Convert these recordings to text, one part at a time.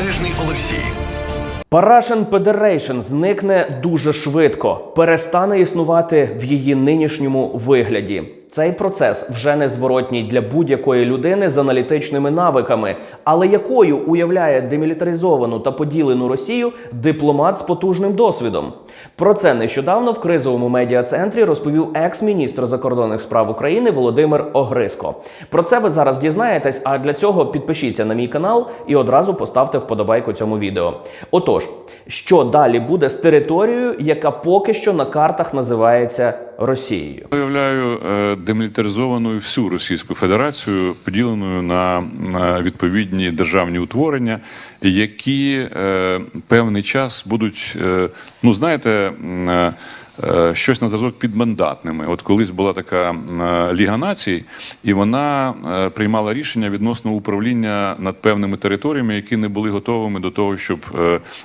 Незалежний Олексій. Парашен Federation зникне дуже швидко, перестане існувати в її нинішньому вигляді. Цей процес вже незворотній для будь-якої людини з аналітичними навиками, але якою уявляє демілітаризовану та поділену Росію дипломат з потужним досвідом. Про це нещодавно в кризовому медіа-центрі розповів екс-міністр закордонних справ України Володимир Огриско. Про це ви зараз дізнаєтесь. А для цього підпишіться на мій канал і одразу поставте вподобайку цьому відео. Отож, що далі буде з територією, яка поки що на картах називається Росією? Уявляю е, демілітаризованою всю Російську Федерацію, поділеною на, відповідні державні утворення, які е, певний час будуть, е, ну знаєте. Е, Щось на зразок підмандатними. От колись була така е, Ліга націй, і вона е, приймала рішення відносно управління над певними територіями, які не були готовими до того, щоб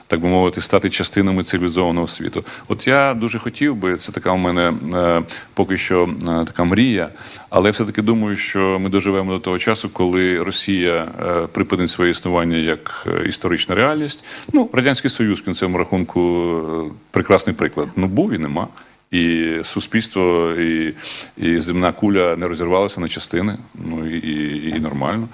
так би мовити, стати частинами цивілізованого світу. От я дуже хотів би, це така у мене поки що така мрія, але я все-таки думаю, що ми доживемо до того часу, коли Росія припинить своє існування як історична реальність. Ну, радянський союз в кінцевому рахунку прекрасний приклад. Ну був і нема. І суспільство, і, і земна куля не розірвалася на частини. Ну і, і, і нормально.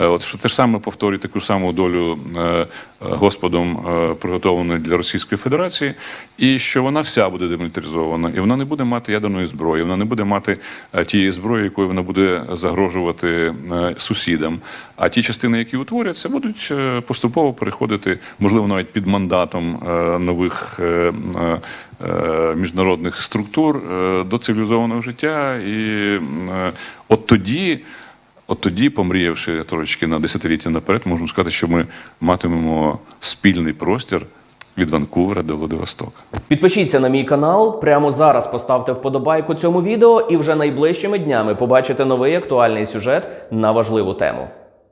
Е, От що те ж саме повторює таку саму долю е, е, Господом приготованої для Російської Федерації, і що вона вся буде демілітаризована, і вона не буде мати ядерної зброї, вона не буде мати тієї зброї, якою вона буде загрожувати сусідам. А ті частини, які утворяться, будуть поступово переходити, можливо, навіть під мандатом нових міжнародних структур до цивілізованого життя. І от тоді. От тоді, помріявши трошечки на десятиліття наперед, можна сказати, що ми матимемо спільний простір від Ванкувера до Владивостока. Підпишіться на мій канал. Прямо зараз поставте вподобайку цьому відео, і вже найближчими днями побачите новий актуальний сюжет на важливу тему.